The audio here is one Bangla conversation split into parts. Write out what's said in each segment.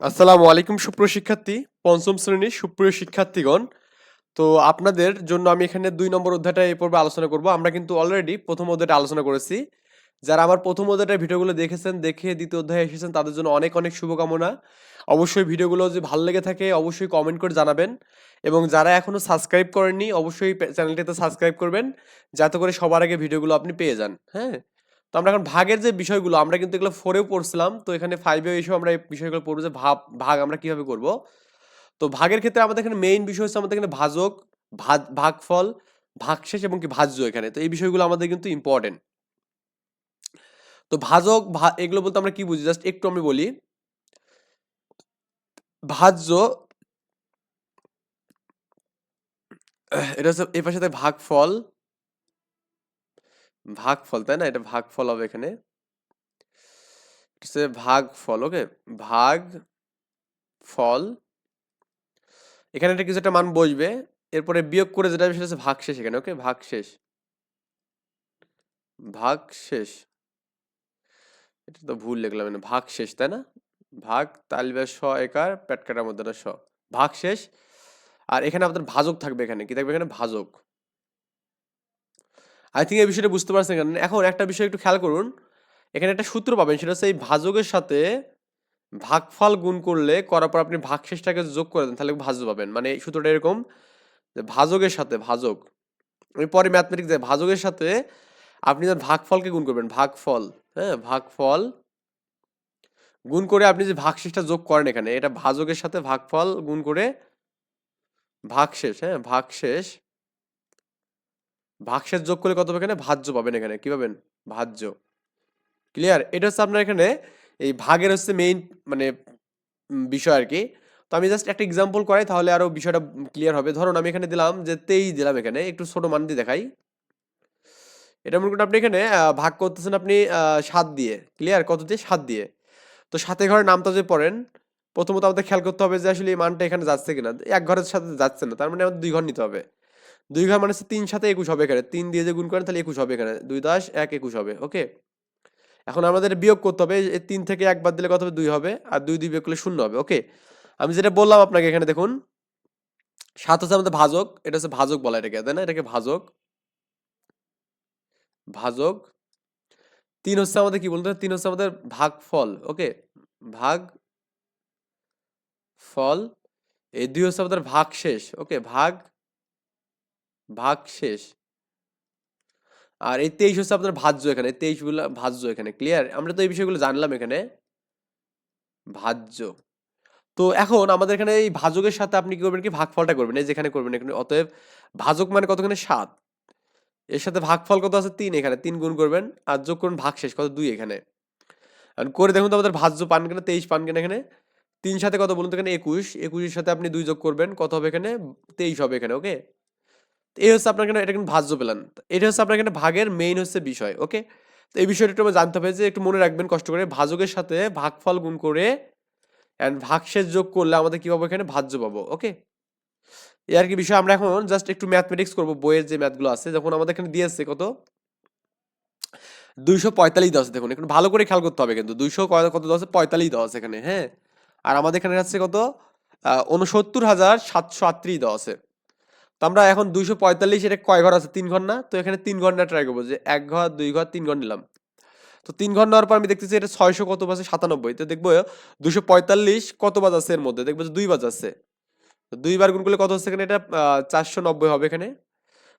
আসসালামু আলাইকুম, সুপ্রিয় শিক্ষার্থী, পঞ্চম শ্রেণির সুপ্রিয় শিক্ষার্থীগণ। তো আপনাদের জন্য আমি এখানে দুই নম্বর অধ্যায়টা এই পর্বে আলোচনা করব। আমরা কিন্তু অলরেডি প্রথম অধ্যায়টা আলোচনা করেছি। যারা আমার প্রথম অধ্যায়টার ভিডিওগুলো দেখেছেন, দেখে দ্বিতীয় অধ্যায়ে এসেছেন, তাদের জন্য অনেক অনেক শুভকামনা। অবশ্যই ভিডিওগুলো যদি ভালো লেগে থাকে, অবশ্যই কমেন্ট করে জানাবেন। এবং যারা এখনও সাবস্ক্রাইব করেননি, অবশ্যই চ্যানেলটিতে সাবস্ক্রাইব করবেন, যাতে করে সবার আগে ভিডিওগুলো আপনি পেয়ে যান। হ্যাঁ? আমরা এখন ভাগের যে বিষয়গুলো, আমরা কিন্তু এগুলো ফোরেও পড়ছিলাম, তো এখানে ফাইভেও এসেও আমরা এই বিষয়গুলো পড়ব যে ভাগ ভাগ আমরা কীভাবে করব। তো ভাগের ক্ষেত্রে আমাদের এখানে মেইন বিষয় হচ্ছে আমাদের এখানে ভাজক ভাগ ভাগফল, ভাগশেষ এবং কি ভাজ্য এখানে। তো এই বিষয়গুলো আমাদের কিন্তু ইম্পর্টেন্ট তো ভাজক এগুলো বলতে আমরা কি বুঝি? জাস্ট একটু আমি বলি। ভাজ্য এটা হচ্ছে এই পাশে ভাগফল ভাগফল, তাই না? এটা ভাগফল হবে এখানে। হচ্ছে ভাগফল, ওকে? ভাগ ফল এখানে একটা কিছু একটা মান বসবে। এরপরে বিয়োগ করে যেটা সেটা হচ্ছে ভাগশেষ এখানে, ওকে? ভাগশেষ। ভাগশেষ। এটা তো ভুল লিখলাম এখানে। ভাগশেষ, তাই না? ভাগ তালবে স একার পেট কাটার মধ্যে না স ভাগশেষ। আর এখানে আপনার ভাজক থাকবে এখানে। কি থাকবে এখানে? ভাজক। আই থিঙ্ক এই বিষয়টা বুঝতে পারছেন কেন এখন একটা বিষয় একটু খেয়াল করুন। এখানে একটা সূত্র পাবেন, সেটা হচ্ছে এই ভাজকের সাথে ভাগফল গুণ করলে করার পর আপনি ভাগশেষটাকে যোগ করে দেন, তাহলে ভাজ্য পাবেন। মানে এই সূত্রটা এরকম যে ভাজকের সাথে, ভাজক। আমি পরে ম্যাথমেটিক্স যাই ভাজকের সাথে আপনি যখন ভাগফলকে গুণ করবেন, ভাগফল হ্যাঁ ভাগফল গুণ করে আপনি যে ভাগশেষটা যোগ করেন এখানে, এটা ভাজকের সাথে ভাগফল গুণ করে ভাগশেষ হ্যাঁ ভাগশেষ ভাগশেষ যোগ করলে কত এখানে? ভাজ্য পাবেন এখানে। কি পাবেন? ভাজ্য। ক্লিয়ার এটা হচ্ছে আপনার এখানে এই ভাগের হচ্ছে মেইন মানে বিষয় আর কি তো আমি জাস্ট একটা এক্সাম্পল করাই, তাহলে আরও বিষয়টা ক্লিয়ার হবে। ধরুন আমি এখানে দিলাম যে তেইশ দিলাম এখানে, একটু ছোট মান দিয়ে দেখাই। এটা মনে করুন আপনি এখানে ভাগ করতেছেন আপনি সাত দিয়ে। ক্লিয়ার কত দিয়ে? সাত দিয়ে। তো সাথে ঘরের নামটা যদি পড়েন, প্রথমত আমাদের খেয়াল করতে হবে যে আসলে এই মানটা এখানে যাচ্ছে কিনা। এক ঘরের সাথে যাচ্ছে না, তার মানে আমাদের দুই ঘর নিতে হবে। দুই ঘর মানে হচ্ছে তিন সাথে একুশ হবে এখানে। তিন দিয়ে যে গুণ করেন তাহলে একুশ হবে এখানে। দুই দশ, এক একুশ হবে, ওকে? এখন আমাদের বিয়োগ করতে হবে, এই তিন থেকে এক বাদ দিলে কত হবে? দুই হবে, আর দুই দুই বিয়োগ করলে শূন্য হবে, ওকে? আমি যেটা বললাম আপনাকে এখানে দেখুন, সাত হচ্ছে আমাদের ভাজক, এটা হচ্ছে ভাজক বলা এটাকে, তাই না? এটাকে ভাজক ভাজক, তিন হচ্ছে আমাদের কি বলতে তিন হচ্ছে আমাদের ভাগ ফল ওকে? ভাগ ফল, এই দুই হচ্ছে আমাদের ভাগ শেষ ওকে? ভাগ ভাগ শেষ। আর এই তেইশ হচ্ছে আপনার ভাজ্য এখানে তেইশগুলো ভাজ্য এখানে ক্লিয়ার আমরা তো এই বিষয়গুলো জানলাম এখানে। ভাজ্য। তো এখন আমাদের এখানে এই ভাজকের সাথে আপনি কি করবেন কি? ভাগফলটা করবেন, এই যেখানে করবেন এখানে, অতএব ভাজক মানে কতখানে? সাত। এর সাথে ভাগফল কত আছে? তিন এখানে, তিন গুণ করবেন, আর যোগ করুন ভাগ শেষ, কত? দুই এখানে। করে দেখুন তো আমাদের ভাজ্য পান কেন, তেইশ পান কেন এখানে। তিন সাথে কত বলুন তো এখানে? একুশ। একুশের সাথে আপনি দুই যোগ করবেন, কত হবে এখানে? তেইশ হবে এখানে ওকে এই হচ্ছে আপনার এখানে এটা কিন্তু ভাজ্য পেলেন এটা হচ্ছে আপনার এখানে ভাগের মেইন হচ্ছে বিষয় ওকে তো এই বিষয়টা একটু জানতে হবে যে, একটু মনে রাখবেন কষ্ট করে, ভাজকের সাথে ভাগফল গুণ করে অ্যান্ড ভাগশেষ যোগ করলে আমাদের কি পাবো এখানে? ভাজ্য পাবো ওকে এই আর কি বিষয়, আমরা এখন জাস্ট একটু ম্যাথমেটিক্স করব, বইয়ের যে ম্যাথগুলো আছে, যখন আমাদের এখানে দিয়েছে কত? দুইশো পঁয়তাল্লিশ দেওয়া আছে দেখুন একটু ভালো করে খেয়াল করতে হবে কিন্তু, দুইশো কত দেওয়া আছে পঁয়তাল্লিশ আছে এখানে হ্যাঁ? আর আমাদের এখানে আছে কত? উনসত্তর হাজার সাতশো আটত্রিশ দেওয়া আছে তো আমরা এখন দুইশো পঁয়তাল্লিশ, এটা কয় ঘর আছে? তিন ঘর না? তো এখানে তিন ঘণ্টা ট্রাই করব যে এক ঘর, দুই ঘর, তিন ঘর নিলাম। তো তিন ঘর নেওয়ার পর আমি দেখতেছি এটা ছয়শো কত বাজে? সাতানব্বই। তো দেখব দুশো পঁয়তাল্লিশ কত বাজ আছে এর মধ্যে? দেখব যে দুই বাজ আছে। তো দুইবার গুণ করলে কত হচ্ছে এখানে? এটা চারশো নব্বই হবে এখানে।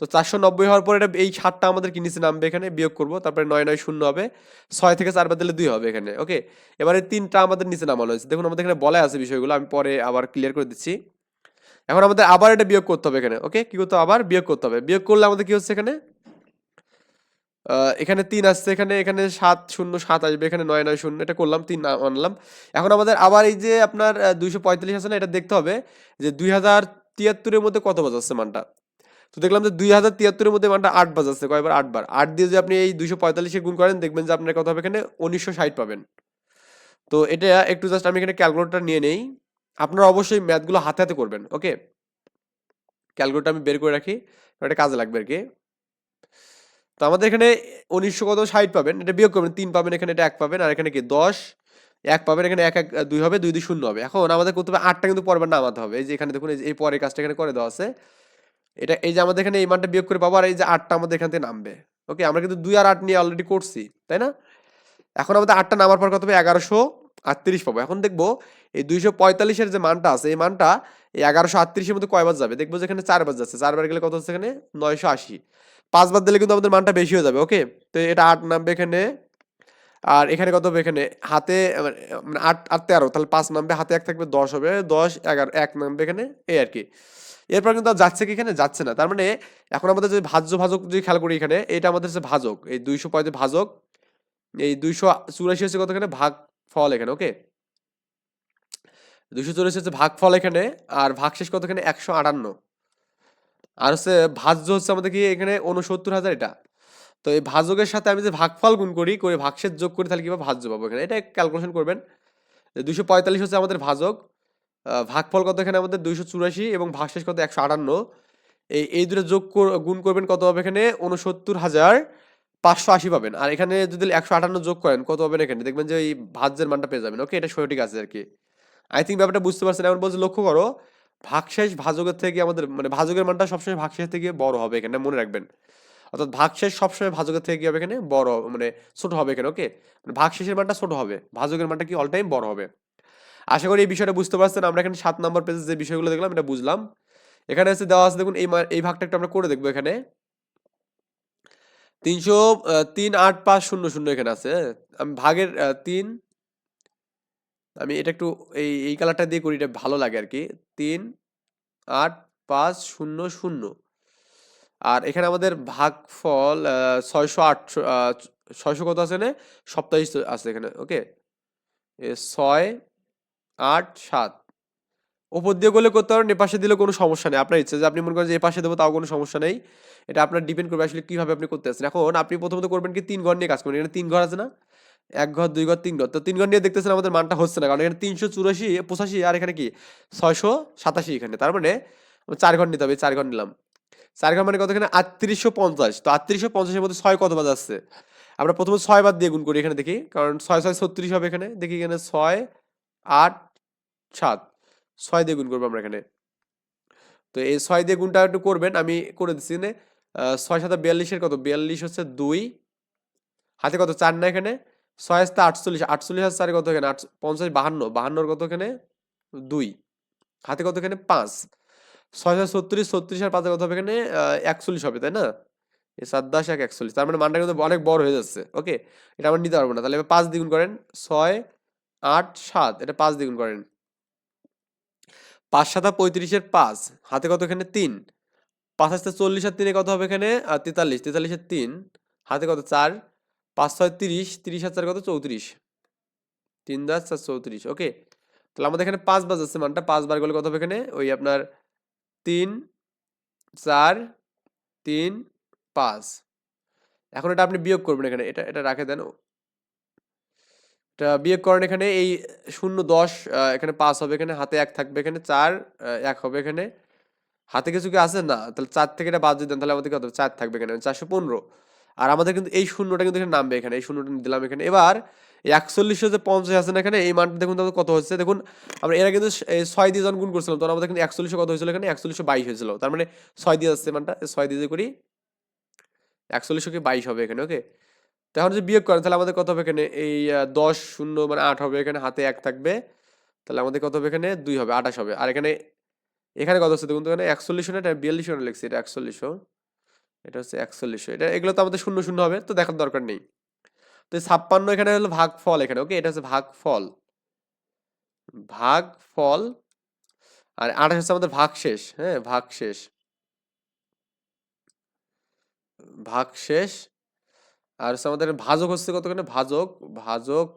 তো চারশো নব্বই হওয়ার পর এটা এই সাতটা আমাদের কি নিচে নামবে এখানে? বিয়োগ করব, তারপরে নয় নয়, শূন্য হবে। ছয় থেকে চার দিলে দুই হবে এখানে, ওকে? এবারে তিনটা আমাদের নিচে নামানো হয়েছে। দেখুন আমাদের এখানে বলা আছে বিষয়গুলো, আমি পরে আবার ক্লিয়ার করে দিচ্ছি। এখন আমাদের আবার এটা বিয়োগ করতে হবে এখানে ওকে কি করতে আবার বিয়োগ করতে হবে। বিয়োগ করলে আমাদের কি হচ্ছে এখানে? এখানে তিন আসছে, এখানে এখানে সাত শূন্য সাত আসবে, এখানে নয় নয় শূন্য, এটা করলাম, তিন আনলাম। এখন আমাদের আবার এই যে আপনার দুইশো পঁয়তাল্লিশ আছে না, এটা দেখতে হবে যে দুই হাজার তিয়াত্তরের মধ্যে কত বাজাচ্ছে মানটা? তো দেখলাম যে দুই হাজার তিয়াত্তরের মধ্যে মানটা আট বাজাচ্ছে, কয়বার? আটবার আট দিয়ে যদি আপনি এই দুইশো পঁয়তাল্লিশে গুণ করেন, দেখবেন যে আপনার কত হবে এখানে? উনিশশো ষাট পাবেন। তো এটা একটু জাস্ট আমি এখানে ক্যালকুলেটর নিয়ে নেই। আপনারা অবশ্যই ম্যাথগুলো হাতে হাতে করবেন, ওকে? ক্যালকুলেটর আমি বের করে রাখি এটা কাজে লাগবে আর কি তো আমাদের এখানে উনিশশো কত? ষাট পাবেন, এটা বিয়োগ করবেন, তিন পাবেন এখানে, এটা এক পাবেন, আর এখানে কি? দশ, এক পাবেন এখানে, এক এক, দুই হবে, দুই দুই, শূন্য হবে। এখন আমাদের করতে হবে আটটা কিন্তু পরের বার নামাতে হবে, এই যে এখানে দেখুন, এই পরের কাজটা এখানে করে দেওয়া আছে। এটা, এই যে আমাদের এখানে এই মানটা বিয়োগ করে পাবো, আর এই যে আটটা আমাদের এখান থেকে নামবে, ওকে? আমরা কিন্তু দুই আর আট নিয়ে অলরেডি করছি, তাই না? এখন আমাদের আটটা নামার পর কত হবে? এগারোশো। আটত্রিশ পাবো। এখন দেখব এই দুইশো পঁয়তাল্লিশের যে মানটা আছে, এই মানটা এই এগারোশো আটত্রিশের মধ্যে কয়বার যাবে? দেখব যে এখানে চারবার যাচ্ছে। চারবার গেলে কত হচ্ছে এখানে? নয়শো আশি। পাঁচবার দিলে কিন্তু আমাদের মানটা বেশি হয়ে যাবে, ওকে? তো এটা আট নামবে এখানে। আর এখানে কত হবে এখানে? হাতে মানে মানে আট আট তেরো। তাহলে পাঁচ নামবে, হাতে এক থাকবে দশ হবে। দশ, এগারো, এক নামবে এখানে, এই আর কি। এরপর কিন্তু যাচ্ছে কি এখানে? যাচ্ছে না। তার মানে এখন আমাদের যে ভাজ্য ভাজক যদি খেয়াল করি এখানে, এটা আমাদের হচ্ছে ভাজক। এই দুইশো পঁয়ত্রিশ ভাজক, এই দুইশো চুরাশি হচ্ছে কত এখানে? ভাগ ফল এখানে ওকে দুশো চুরাশি হচ্ছে ভাগ ফল এখানে, আর ভাগশেষ কত এখানে? একশো আটান্ন। আর হচ্ছে ভাজ্য হচ্ছে আমাদের কি এখানে? উনসত্তর হাজার এটা। তো এই ভাজকের সাথে আমি যে ভাগফল গুণ করি, করে ভাগশেষ যোগ করি, তাহলে কীভাবে ভাজ্য পাবো এখানে? এটা ক্যালকুলেশন করবেন। দুইশো পঁয়তাল্লিশ হচ্ছে আমাদের ভাজক ভাগফল কত এখানে? আমাদের দুইশো চুরাশি এবং ভাগশেষ কত? একশো আটান্ন। এই এই দুটো যোগ গুণ করবেন কত হবে এখানে? উনসত্তর হাজার পাঁচশো আশি পাবেন। আর এখানে যদি একশো আটান্ন যোগ করেন, কত পাবেন এখানে? দেখবেন যে এই ভাজ্যের মানটা পেয়ে যাবেন। ওকে, এটা সঠিক আছে আর কি। আই থিঙ্ক ব্যাপারটা বুঝতে পারছেন। এমন বলছে, লক্ষ্য করো, ভাগশেষ ভাজকের থেকে আমাদের মানে ভাজকের মানটা সবসময় ভাগশেষ থেকে বড় হবে এখানে, মনে রাখবেন। অর্থাৎ ভাগশেষ সবসময় ভাজকের থেকে কি হবে এখানে? বড় মানে ছোট হবে এখানে, ওকে? মানে ভাগশেষের মানটা ছোট হবে, ভাজকের মানটা কি অল টাইম বড় হবে? আশা করি এই বিষয়টা বুঝতে পারছেন। আমরা এখানে সাত নম্বর পেজে যে বিষয়গুলো দেখলাম, এটা বুঝলাম। এখানে হচ্ছে দেওয়া আছে, দেখুন, এই এই ভাগটা একটু আমরা করে দেখব এখানে। তিনশো তিন আট পাঁচ শূন্য শূন্য এখানে আছে? আমি ভাগের তিন, আমি এটা একটু এই এই কালারটা দিয়ে করি, এটা ভালো লাগে আর কি তিন আট পাঁচ শূন্য শূন্য। আর এখানে আমাদের ভাগফল ছয়শো আটশো ছয়শো কত আছে এখানে? সপ্তাহে আছে এখানে ওকে ছয় আট সাত। উপর দিয়ে করলে করতে পারেন এপাশে দিলে কোনো সমস্যা নেই। আপনার ইচ্ছে যে আপনি মনে করেন যে এপাশে দেবো, তাও কোনো সমস্যা নেই। এটা আপনার ডিপেন্ড করবে আসলে কীভাবে আপনি করতে আসছেন। এখন আপনি প্রথমত করবেন কি, তিন ঘর নিয়ে কাজ করবেন। এখানে তিন ঘর আছে না? এক ঘর, দুই ঘর, তিন ঘর। তো তিন ঘর নিয়ে দেখতেছেন আমাদের মানটা হচ্ছে না। কারণ এখানে তিনশো চুরাশি, পঁচাশি আর এখানে কি? ছয়শো সাতাশি এখানে। তার মানে চার ঘর নিতে হবে চার ঘর নিলাম। চার ঘর মানে কত এখানে? আটত্রিশশো পঞ্চাশ। তো আটত্রিশশো পঞ্চাশের মধ্যে ছয় কত বাদ আসছে? আমরা প্রথমে ছয় বাদ দিয়ে গুণ করি এখানে দেখি। কারণ ছয় ছয়, ছত্রিশ হবে এখানে। দেখি এখানে ছয়, আট, সাত। ছয় দিয়ে গুণ করব আমরা এখানে। তো এই ছয় দিয়ে গুণটা একটু করবেন, আমি করে দিচ্ছি এখানে ছয় সাথে বিয়াল্লিশের কত? বিয়াল্লিশ হচ্ছে দুই। হাতে কত? চার না এখানে? ছয় আসতে আটচল্লিশ আটচল্লিশ হাজার চারে কত এখানে? আট, পঞ্চাশ, বাহান্ন। বাহান্নর কত এখানে? দুই। হাতে কত এখানে? পাঁচ। ছয় হাজার ছত্রিশ ছত্রিশ আর পাঁচে কত হবে এখানে? একচল্লিশ হবে, তাই না? এই সাত দশ এক একচল্লিশ। তার মানে মানটা কিন্তু অনেক বড় হয়ে যাচ্ছে, ওকে? এটা আমরা নিতে পারব না। তাহলে পাঁচ দ্বিগুণ করেন, ছয়, আট, সাত। এটা পাঁচ দ্বিগুণ করেন। পাঁচ সাতা পঁয়ত্রিশের পাঁচ, হাতে কত এখানে? তিন। পাঁচ আসতে চল্লিশ আর তিনে কত হবে এখানে? আর তেতাল্লিশ তেতাল্লিশের তিন। হাতে কত? চার। পাঁচ ছয় তিরিশ তিরিশ আর চার কত? চৌত্রিশ। তিন দশ চার চৌত্রিশ, ওকে। তাহলে আমাদের এখানে পাঁচ বার যাচ্ছে মানটা। পাঁচ বার করলে কত হবে এখানে? ওই আপনার তিন, চার, তিন, পাঁচ। এখন এটা আপনি বিয়োগ করবেন এখানে। এটা এটা রাখে দেন। বিয়োগ করেন এখানে এই শূন্য দশ এখানে পাঁচ হবে, এখানে হাতে এক থাকবে, এখানে চার এক হবে, এখানে হাতে কিছু কি আছে? না, তাহলে চার থেকে এটা বাদ যদি দেন, তাহলে আমাদের কত? চার থাকবে এখানে চারশো পনেরো। আর আমাদের কিন্তু এই শূন্যটা কিন্তু এখানে নামবে এখানে, এই শূন্যটা দিলাম এখানে। এবার একচল্লিশশো যে পঞ্চাশ আছে না এখানে, এই মানটা দেখুন তাহলে কত হচ্ছে? দেখুন, আমরা এরা কিন্তু ছয় দিয়ে যখন গুণ করছিলাম, তখন আমাদের কিন্তু একচল্লিশশো কত হয়েছিল এখানে? একচল্লিশশো বাইশ হয়েছিল। তার মানে ছয় দিয়ে আসছে মানটা, ছয় দিয়ে করি একচল্লিশশো কি বাইশ হবে এখানে? ওকে তখন যদি বিয়োগ করেন, তাহলে আমাদের কত হবে এখানে? এই দশ শূন্য মানে আট হবে, এখানে হাতে এক থাকবে। তাহলে আমাদের কত হবে এখানে? দুই হবে, আঠাশ হবে। আর এখানে এখানে কত হচ্ছে দেখুন এখানে একচল্লিশশো না এটা বিয়াল্লিশশো না লিখছি, এটা একচল্লিশশো এটা হচ্ছে একচল্লিশশো এটা, এগুলো তো আমাদের শূন্য শূন্য হবে, তো দেখার দরকার নেই। তো ছাপ্পান্ন এখানে হলো ভাগ ফল এখানে, ওকে? এটা হচ্ছে ভাগ ফল ভাগ ফল আর আঠাশ হচ্ছে আমাদের ভাগ শেষ হ্যাঁ ভাগ শেষ ভাগ শেষ আর হচ্ছে আমাদের ভাজক হচ্ছে কতখানে? ভাজক ভাজক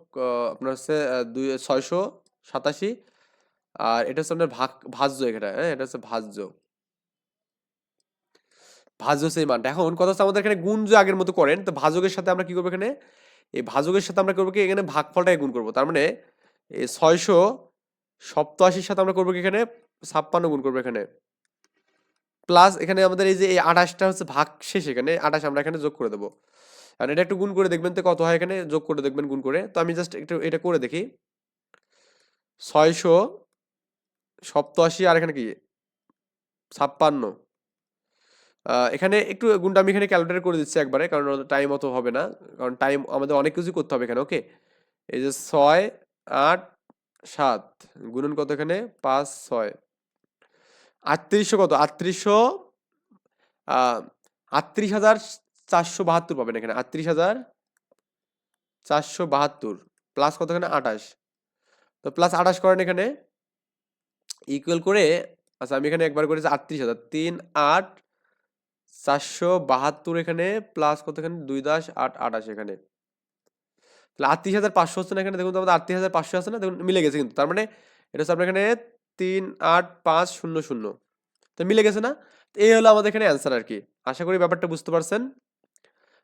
আপনার হচ্ছে দুই, ছয়শো সাতাশি। আর এটা হচ্ছে আপনার ভাগ, ভাজ্য এখানে হ্যাঁ? এটা হচ্ছে ভাজ্য। ভাজ্য সেই মানটা। এখন কথা হচ্ছে আমাদের এখানে গুণ যে আগের মতো করেন, তো ভাজকের সাথে আমরা কি করব এখানে? এই ভাজকের সাথে আমরা করব কি? এখানে ভাগফলটাকে গুণ করব। তার মানে এই ছয়শো সপ্তাশির সাথে আমরা করব কি এখানে? ছাপ্পান্ন গুণ করব এখানে। প্লাস এখানে আমাদের এই যে, এই আঠাশটা হচ্ছে ভাগ শেষ এখানে, আঠাশ আমরা এখানে যোগ করে দেবো। আর এটা একটু গুণ করে দেখবেন তো কত হয় এখানে? যোগ করে দেখবেন, গুণ করে। তো আমি জাস্ট একটু এটা করে দেখি। ছয়শো সপ্তআশি আর এখানে কি? ছাপ্পান্ন। এখানে একটু গুণটা আমি এখানে ক্যালকুলেট করে দিচ্ছি একবারে, কারণ টাইম অত হবে না। কারণ টাইম আমাদের অনেক কিছু করতে হবে এখানে ওকে এই যে ছয়, আট, সাত। গুণন কত এখানে? পাঁচ, ছয়। আটত্রিশশো কত? আটত্রিশশো আটত্রিশ হাজার চারশো বাহাত্তর পাবেন এখানে। আটত্রিশ হাজার চারশো বাহাত্তর প্লাস কত এখানে আঠাশ। তো প্লাস আঠাশ করেন এখানে। ইকুয়াল করে আচ্ছা আমি এখানে একবার করেছি আটত্রিশ হাজার। তিন আট চারশো বাহাত্তর এখানে প্লাস কত এখানে দুই দাস আট আঠাশ এখানে। তাহলে আটত্রিশ হাজার পাঁচশো হচ্ছে না এখানে? দেখুন আমাদের আটত্রিশ হাজার পাঁচশো আছে না? দেখুন মিলে গেছে কিন্তু। তার মানে এটা হচ্ছে আপনার এখানে তিন আট পাঁচ শূন্য শূন্য। তো মিলে গেছে না? এই হলো আমাদের এখানে অ্যান্সার আর কি। আশা করি ব্যাপারটা বুঝতে পারছেন।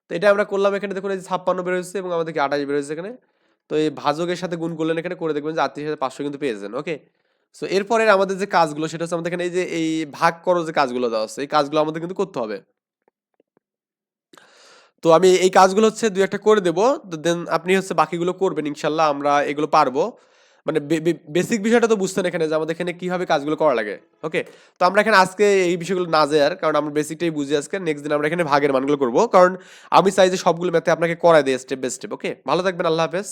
তো এটা আমরা করলাম এখানে। দেখুন, এই ছাপ্পান্ন বেরোচ্ছে এবং আমাদের কি আঠাশ বেরোচ্ছে এখানে। তো এই ভাজকের সাথে গুণ করলেন এখানে, করে দেখবেন যে আটত্রিশ হাজার পাঁচশো কিন্তু পেয়েছেন ওকে সো এরপরে আমাদের যে কাজগুলো, সেটা হচ্ছে আমাদের এখানে এই যে, এই ভাগ করো যে কাজগুলো দেওয়া আছে এই কাজগুলো আমাদের কিন্তু করতে হবে। তো আমি এই কাজগুলো হচ্ছে দুই একটা করে দেবো দেন আপনি হচ্ছে বাকিগুলো করবেন, ইনশাল্লাহ আমরা এগুলো পারব। মানে বেসিক বিষয়টা তো বুঝতেন এখানে যে আমাদের এখানে কীভাবে কাজগুলো করা লাগে। ওকে তো আমরা এখানে আজকে এই বিষয়গুলো না যাই আর কারণ আমরা বেসিকটাই বুঝি আজকে। নেক্সট দিন আমরা এখানে ভাগের মানগুলো করব। কারণ আমি চাই যে সবগুলো ম্যাথে আপনাকে করাই দেয় স্টেপ বাই স্টেপ ওকে ভালো থাকবেন, আল্লাহ হাফেজ।